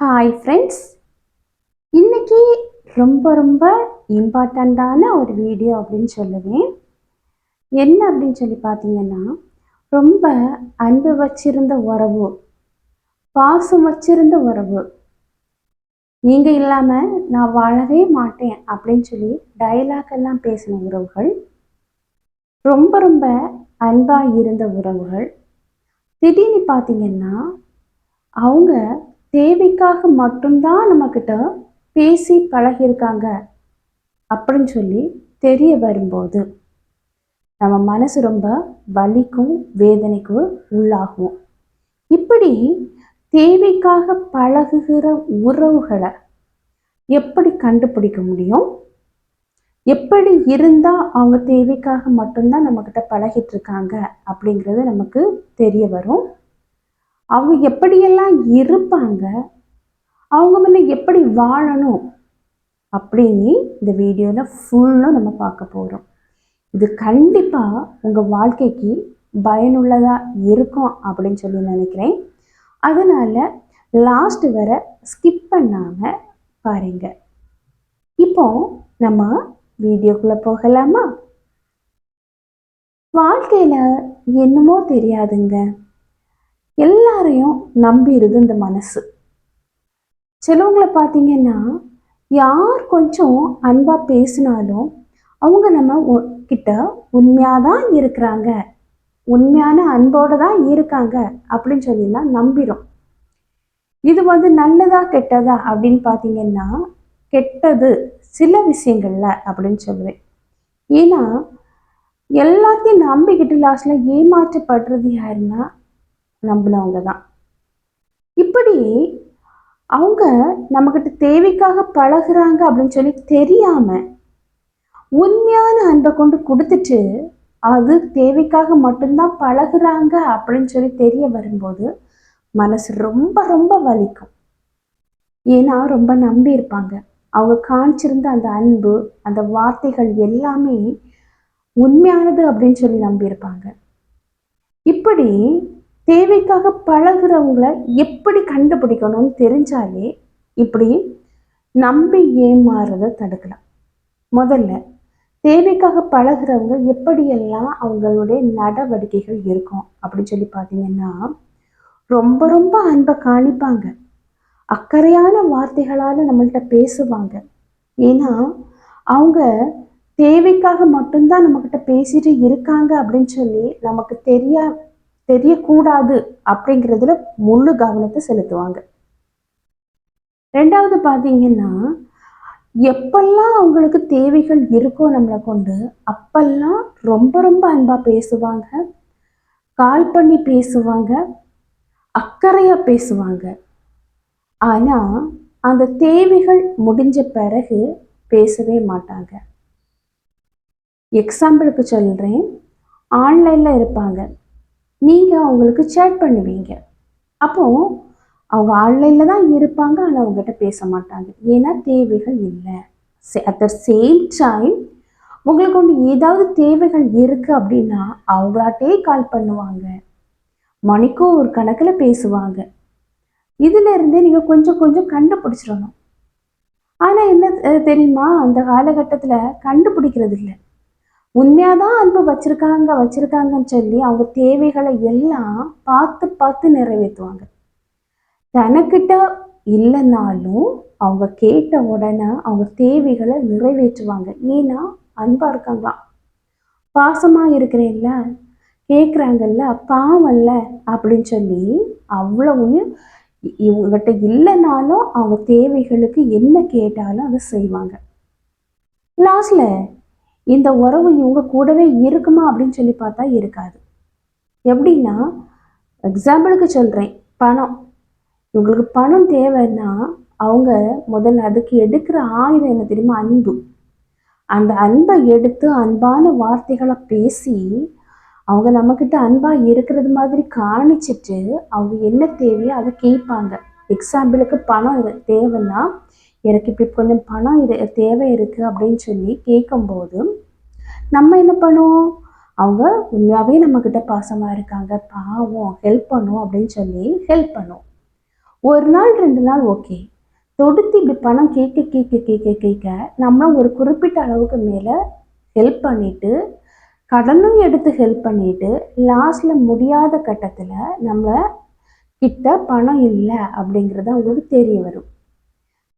Hi friends இன்னைக்கு ரொம்ப ரொம்ப இம்பார்ட்டண்ட்டான ஒரு வீடியோ அப்படின்னு சொல்லுவேன். என்ன அப்படின்னு சொல்லி பார்த்தீங்கன்னா ரொம்ப அன்பு வச்சிருந்த உறவு பாசம் வச்சிருந்த உறவு. நீங்கள் இல்லாமல் நான் வாழவே மாட்டேன் அப்படின்னு சொல்லி டயலாக் எல்லாம் பேசின உறவுகள் ரொம்ப ரொம்ப அன்பாக இருந்த உறவுகள். திடீர்னு பார்த்தீங்கன்னா அவங்க தேவைக்காக மட்டும்தான் நம்மக்கிட்ட பேசி பழகியிருக்காங்க அப்படின்னு சொல்லி தெரிய வரும்போது நம்ம மனசு ரொம்ப வலிக்கும் வேதனைக்கும் உள்ளாகும். இப்படி தேவைக்காக பழகுகிற உறவுகளை எப்படி கண்டுபிடிக்க முடியும்? எப்படி இருந்தால் அவங்க தேவைக்காக மட்டும்தான் நம்மக்கிட்ட பழகிட்டு இருக்காங்க அப்படிங்கிறது நமக்கு தெரிய வரும். அவங்க எப்படியெல்லாம் இருப்பாங்க? அவங்க முன்ன எப்படி வாழணும்? அப்படின்னு இந்த வீடியோவில் ஃபுல்லும் நம்ம பார்க்க போகிறோம் இது கண்டிப்பாக உங்கள் வாழ்க்கைக்கு பயனுள்ளதாக இருக்கும் அப்படின்னு சொல்லி நினைக்கிறேன். அதனால் லாஸ்ட் வர ஸ்கிப் பண்ணாமல் பாருங்க. இப்போ நம்ம வீடியோக்குள்ளே போகலாமா? வாழ்க்கையில் என்னமோ தெரியாதுங்க. எல்லாரையும் நம்பிடுது இந்த மனசு. சிலவங்களை பார்த்தீங்கன்னா யார் கொஞ்சம் அன்பாக பேசினாலும் அவங்க நம்ம உ- கிட்ட உண்மையாக தான் இருக்கிறாங்க உண்மையான அன்போடு தான் இருக்காங்க அப்படின்னு சொல்லிலாம் நம்பிடும் இது வந்து நல்லதா கெட்டதா அப்படின்னு பார்த்தீங்கன்னா கெட்டது சில விஷயங்கள்ல அப்படின்னு சொல்லுவேன். ஏன்னா எல்லாத்தையும் நம்பிக்கிட்டு லாஸ்ட்ல ஏமாற்றப்படுறது யாருன்னா நம்பினவங்க தான் இப்படி அவங்க நம்மக்கிட்ட தேவைக்காக பழகுறாங்க அப்படின்னு சொல்லி தெரியாம உண்மையான அன்பை கொண்டு கொடுத்துட்டு அது தேவைக்காக மட்டும்தான் பழகுறாங்க அப்படின்னு சொல்லி தெரிய வரும்போது மனசு ரொம்ப ரொம்ப வலிக்கும். ஏன்னா ரொம்ப நம்பி இருப்பாங்க. அவங்க காமிச்சிருந்த அந்த அன்பு அந்த வார்த்தைகள் எல்லாமே உண்மையானது அப்படின்னு சொல்லி நம்பியிருப்பாங்க இப்படி தேவைக்காக பழகுறவங்கள எப்படி கண்டுபிடிக்கணும்னு தெரிஞ்சாலே இப்படி நம்பி ஏமாறுறத தடுக்கலாம். முதல்ல தேவைக்காக பழகுறவங்க எப்படியெல்லாம் அவங்களுடைய நடவடிக்கைகள் இருக்கும் அப்படின்னு சொல்லி பார்த்தீங்கன்னா ரொம்ப ரொம்ப அன்பை காணிப்பாங்க. அக்கறையான வார்த்தைகளால் நம்மள்கிட்ட பேசுவாங்க. ஏன்னா அவங்க தேவைக்காக மட்டும்தான் நம்மக்கிட்ட பேசிட்டு இருக்காங்க அப்படின்னு சொல்லி நமக்கு தெரியா தெரியக்கூடாது அப்படிங்கிறதுல முழு கவனத்தை செலுத்துவாங்க. ரெண்டாவது பார்த்தீங்கன்னா எப்பெல்லாம் அவங்களுக்கு தேவைகள் இருக்கோ நம்மளை கொண்டு அப்பெல்லாம் ரொம்ப ரொம்ப அன்பாக பேசுவாங்க. கால் பண்ணி பேசுவாங்க. அக்கறையாக பேசுவாங்க. ஆனால் அந்த தேவைகள் முடிஞ்ச பிறகு பேசவே மாட்டாங்க. எக்ஸாம்பிளுக்கு சொல்கிறேன் ஆன்லைனில் இருப்பாங்க. நீங்கள் அவங்களுக்கு சேட் பண்ணுவீங்க. அப்போது அவங்க ஆன்லைனில் தான் இருப்பாங்க ஆனால் அவங்ககிட்ட பேச மாட்டாங்க. ஏன்னா தேவைகள் இல்லை. அட் த சேம் டைம் உங்களுக்கு ஒன்று ஏதாவது தேவைகள் இருக்குது அப்படின்னா அவங்களாட்டே கால் பண்ணுவாங்க. மணிக்கும் ஒரு கணக்கில் பேசுவாங்க. இதுலேருந்தே நீங்கள் கொஞ்சம் கொஞ்சம் கண்டுபிடிச்சிடணும். ஆனால் என்ன தெரியுமா? அந்த காலகட்டத்தில் கண்டுபிடிக்கிறது இல்லை. உண்மையாக தான் அன்பு வச்சிருக்காங்க வச்சிருக்காங்கன்னு சொல்லி அவங்க தேவைகளை எல்லாம் பார்த்து பார்த்து நிறைவேற்றுவாங்க. தனக்கிட்ட இல்லைனாலும் அவங்க கேட்ட உடனே அவங்க தேவைகளை நிறைவேற்றுவாங்க. ஏன்னா அன்பா இருக்காங்களாம் பாசமா இருக்கிறேன்ல கேட்குறாங்கல்ல பாவம்ல அப்படின்னு சொல்லி அவ்வளவு இ- இவங்ககிட்ட இல்லைனாலும் அவங்க தேவைகளுக்கு என்ன கேட்டாலும் அதை செய்வாங்க. லாஸ்ட்ல இந்த உறவு இவங்க கூடவே இருக்குமா அப்படின்னு சொல்லி பார்த்தா இருக்காது. எப்படின்னா எக்ஸாம்பிளுக்கு சொல்கிறேன் பணம். இவங்களுக்கு பணம் தேவைன்னா அவங்க முதல்ல அதுக்கு எடுக்கிற ஆயுதம் என்ன தெரியுமா? அன்பு. அந்த அன்பை எடுத்து அன்பான வார்த்தைகளை பேசி அவங்க நம்மக்கிட்ட அன்பாக இருக்கிறது மாதிரி காணிச்சிட்டு அவங்க என்ன தேவையோ அதை கேட்பாங்க. எக்ஸாம்பிளுக்கு பணம் தேவைன்னா எனக்கு இப்படி கொஞ்சம் பணம் இது தேவை இருக்குது அப்படின்னு சொல்லி கேட்கும்போது நம்ம என்ன பண்ணுவோம்? அவங்க உண்மையாகவே நம்மக்கிட்ட பாசமாக இருக்காங்க பாவம் ஹெல்ப் பண்ணும் அப்படின்னு சொல்லி ஹெல்ப் பண்ணுவோம் ஒரு நாள் ரெண்டு நாள் ஓகே தொடுத்து இப்படி பணம் கேட்க கேட்க கேட்க கேட்க நம்மளும் ஒரு குறிப்பிட்ட அளவுக்கு மேலே ஹெல்ப் பண்ணிவிட்டு கடனும் எடுத்து ஹெல்ப் பண்ணிவிட்டு லாஸ்ட்டில் முடியாத கட்டத்தில் நம்மளை கிட்ட பணம் இல்லை அப்படிங்கிறது அவங்களுக்கு தெரிய வரும்.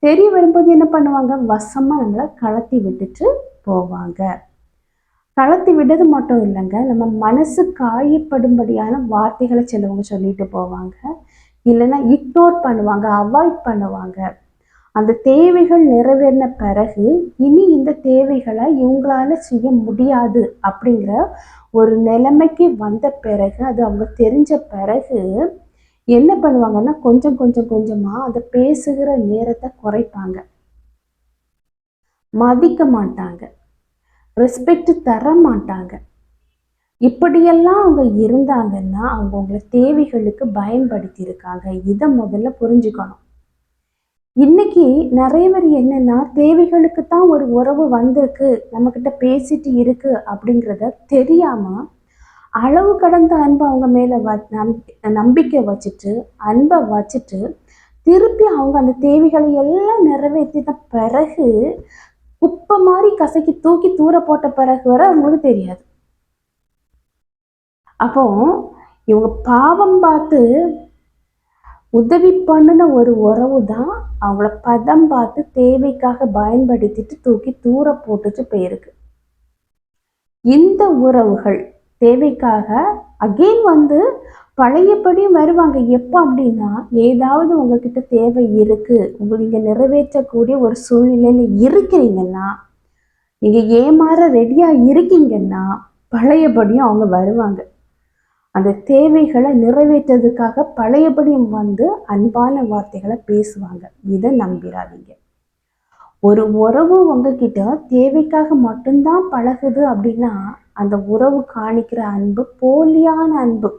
தெரிய வரும்போது என்ன பண்ணுவாங்க? வசமாக நம்மளை கலத்தி விட்டுட்டு போவாங்க. கலத்தி விடுறது மட்டும் இல்லைங்க. நம்ம மனசு காயப்படும்படியான வார்த்தைகளை சிலவங்க சொல்லிட்டு போவாங்க. இல்லைன்னா இக்னோர் பண்ணுவாங்க அவாய்ட் பண்ணுவாங்க. அந்த தேவைகள் நிறைவேறின பிறகு இனி இந்த தேவைகளை இவங்களால செய்ய முடியாது அப்படிங்கிற ஒரு நிலைமைக்கு வந்த பிறகு அது அவங்க தெரிஞ்ச பிறகு என்ன பண்ணுவாங்கன்னா கொஞ்சம் கொஞ்சம் கொஞ்சமாக அதை பேசுகிற நேரத்தை குறைப்பாங்க. மதிக்க மாட்டாங்க. ரெஸ்பெக்ட் தர மாட்டாங்க. இப்படியெல்லாம் அவங்க இருந்தாங்கன்னா அவங்க உங்களை தேவைகளுக்கு பயன்படுத்தி இருக்காங்க இதை முதல்ல புரிஞ்சுக்கணும். இன்னைக்கு நிறைய பேர் என்னன்னா தேவைகளுக்கு தான் ஒரு உறவு வந்திருக்கு நம்மக்கிட்ட பேசிட்டு இருக்கு அப்படிங்கிறத தெரியாம அளவு கடந்த அன்பை அவங்க மேலே வ நம்பிக்கை வச்சுட்டு அன்பை வச்சுட்டு திருப்பி அவங்க அந்த தேவைகளை எல்லாம் நிறைவேற்றின பிறகு குப்பை மாதிரி கசக்கி தூக்கி தூர போட்ட பிறகு வர அவங்களுக்கு தெரியாது. அப்போ இவங்க பாவம் பார்த்து உதவி பண்ணின ஒரு உறவு தான் அவங்கள பதம் பார்த்து தேவைக்காக பயன்படுத்திட்டு தூக்கி தூர போட்டுட்டு போயிருக்கு. இந்த உறவுகள் தேவைக்காக அகெயின் வந்து பழையபடியும் வருவாங்க. எப்போ அப்படின்னா ஏதாவது உங்ககிட்ட தேவை இருக்கு உங்களுக்கு நிறைவேற்றக்கூடிய ஒரு சூழ்நிலையில் இருக்கிறீங்கன்னா நீங்கள் ஏமாற ரெடியாக இருக்கீங்கன்னா பழையபடியும் அவங்க வருவாங்க. அந்த தேவைகளை நிறைவேற்றதுக்காக பழையபடியும் வந்து அன்பான வார்த்தைகளை பேசுவாங்க. இதை நம்பிடாதீங்க ஒரு உறவு உங்ககிட்ட தேவைக்காக மட்டும்தான் பழகுது அப்படின்னா அந்த உறவு காணிக்கிற அன்பு போலியான அன்பு.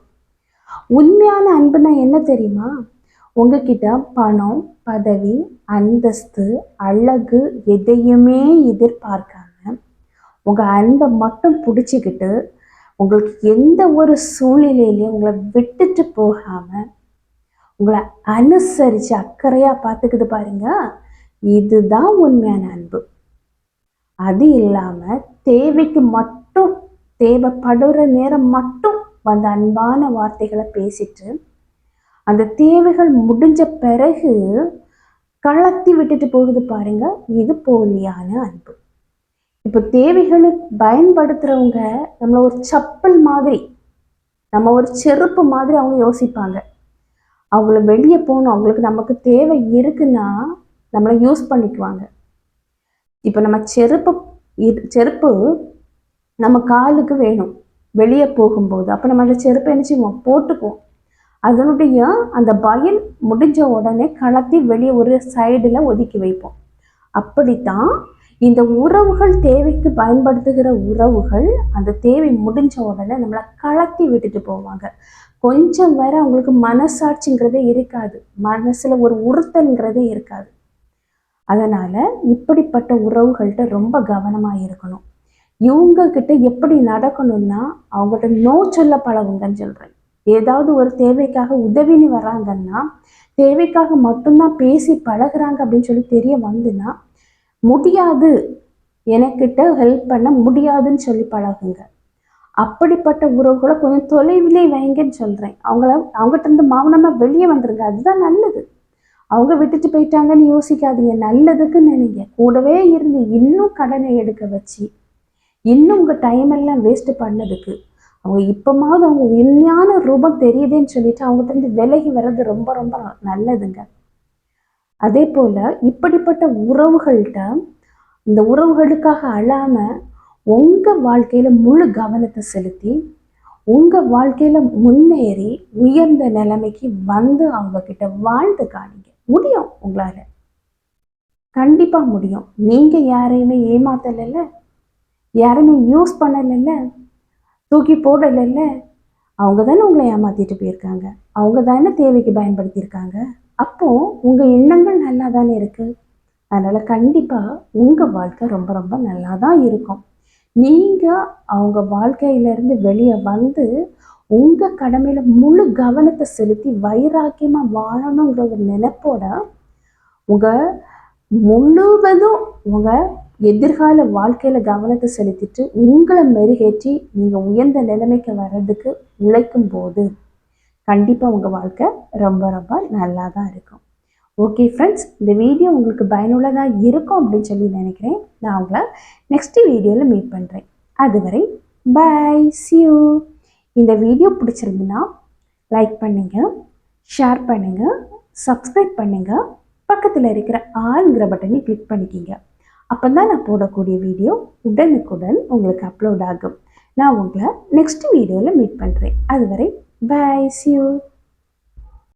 உண்மையான அன்புனா என்ன தெரியுமா? உங்ககிட்ட பணம் பதவி அந்தஸ்து அழகு எதையுமே எதிர்பார்க்காம உங்கள் அன்பை மட்டும் பிடிச்சிக்கிட்டு உங்களுக்கு எந்த ஒரு சூழ்நிலையிலையும் உங்களை விட்டுட்டு போகாமல் உங்களை அனுசரித்து அக்கறையாக பார்த்துக்குது பாருங்க. இதுதான் உண்மையான அன்பு. அது இல்லாமல் தேவைக்கு மட்டும் தேவைப்படுற நேரம் மட்டும் வந்த அன்பான வார்த்தைகளை பேசிட்டு அந்த தேவைகள் முடிஞ்ச பிறகு கலத்தி விட்டுட்டு போகுது பாருங்க இது போலியான அன்பு. இப்போ தேவைகளுக்கு பயன்படுத்துகிறவங்க நம்மளை ஒரு சப்பல் மாதிரி நம்ம ஒரு செருப்பு மாதிரி அவங்க யோசிப்பாங்க. அவங்கள வெளியே போகணும் அவங்களுக்கு நமக்கு தேவை இருக்குன்னா நம்மளை யூஸ் பண்ணிக்குவாங்க. இப்போ நம்ம செருப்பு செருப்பு நம்ம காலுக்கு வேணும். வெளியே போகும்போது. அப்போ நம்ம அந்த செருப்பை என்ன செய்வோம்? போட்டுக்குவோம். அதனுடைய அந்த பயன் முடிஞ்ச உடனே கலத்தி வெளியே ஒரு சைடில் ஒதுக்கி வைப்போம். அப்படித்தான் இந்த உறவுகள் தேவைக்கு பயன்படுத்துகிற உறவுகள் அந்த தேவை முடிஞ்ச உடனே நம்மளை கலத்தி விட்டுட்டு போவாங்க. கொஞ்சம் வேற அவங்களுக்கு மனசாட்சிங்கிறதே இருக்காது. மனசில் ஒரு உறுத்தல்ங்கிறதே இருக்காது. அதனால் இப்படிப்பட்ட உறவுகள்கிட்ட ரொம்ப கவனமாக இருக்கணும். இவங்க கிட்ட எப்படி நடக்கணும்னா அவங்கள்ட்ட நோ சொல்ல பழகுங்கன்னு சொல்கிறேன் ஏதாவது ஒரு தேவைக்காக உதவின்னு வராங்கன்னா தேவைக்காக மட்டும்தான் பேசி பழகுறாங்க அப்படின்னு சொல்லி தெரிய வந்துன்னா முடியாது. எனக்கிட்ட ஹெல்ப் பண்ண முடியாதுன்னு சொல்லி பழகுங்க. அப்படிப்பட்ட உறவுகளை கொஞ்சம் தொலைவிலே வைங்கன்னு சொல்கிறேன் அவங்கள அவங்ககிட்ட இருந்து மௌனமாக வெளியே வந்துருங்க. அதுதான் நல்லது. அவங்க விட்டுட்டு போயிட்டாங்கன்னு யோசிக்காதீங்க. நல்லதுக்கு நினைங்க. கூடவே இருந்து இன்னும் கடனை எடுக்க வச்சு இன்னும் உங்கள் டைம் எல்லாம் வேஸ்ட் பண்ணதுக்கு அவங்க இப்போமாவது அவங்க உண்மையான ரூபம் தெரியுதுன்னு சொல்லிட்டு அவங்ககிட்ட இருந்து விலகி வர்றது ரொம்ப ரொம்ப நல்லதுங்க. அதே போல் இப்படிப்பட்ட உறவுகள்கிட்ட இந்த உறவுகளுக்காக அழாமல் உங்கள் வாழ்க்கையில் முழு கவனத்தை செலுத்தி உங்கள் வாழ்க்கையில் முன்னேறி உயர்ந்த நிலைமைக்கு வந்து அவங்கக்கிட்ட வாழ்ந்து காணிங்க. முடியும் உங்களால். கண்டிப்பாக முடியும். நீங்கள் யாரையுமே ஏமாத்தலைல்ல. யாருமே யூஸ் பண்ணலைல்ல? தூக்கி போடலைல்ல? அவங்க தானே உங்களை ஏமாற்றிட்டு போயிருக்காங்க. அவங்க தானே தேவைக்கு பயன்படுத்தியிருக்காங்க. அப்போது உங்கள் எண்ணங்கள் நல்லா தானே இருக்குது அதனால் கண்டிப்பாக உங்கள் வாழ்க்கை ரொம்ப ரொம்ப நல்லா தான் இருக்கும். நீங்கள் அவங்க வாழ்க்கையிலேருந்து வெளியே வந்து உங்கள் கடமையில் முழு கவனத்தை செலுத்தி வைராக்கியமாக வாழணுங்கிற ஒரு நினைப்போட உங்கள் முழுவதும் உங்கள் எதிர்கால வாழ்க்கையில் கவனத்தை செலுத்திட்டு உங்களை மெருகேற்றி நீங்கள் உயர்ந்த நிலைமைக்கு வர்றதுக்கு உழைக்கும் போது கண்டிப்பாக உங்கள் வாழ்க்கை ரொம்ப ரொம்ப நல்லா தான் இருக்கும். ஓகே ஃப்ரெண்ட்ஸ் இந்த வீடியோ உங்களுக்கு பயனுள்ளதாக இருக்கும் அப்படின்னு சொல்லி நினைக்கிறேன். நான் உங்களை நெக்ஸ்ட் வீடியோவில் மீட் பண்ணுறேன் அதுவரை பை சியூ இந்த வீடியோ பிடிச்சிருந்துன்னா லைக் பண்ணுங்கள் ஷேர் பண்ணுங்கள் சப்ஸ்கிரைப் பண்ணுங்கள் பக்கத்தில் இருக்கிற ஆளுங்கிற பட்டனை கிளிக் பண்ணிக்கிங்க. அப்போ தான் நான் போடக்கூடிய வீடியோ உடனுக்குடன் உங்களுக்கு அப்லோட் ஆகும். நான் உங்களை நெக்ஸ்ட் வீடியோவில் மீட் பண்ணுறேன் அதுவரை பை சியூ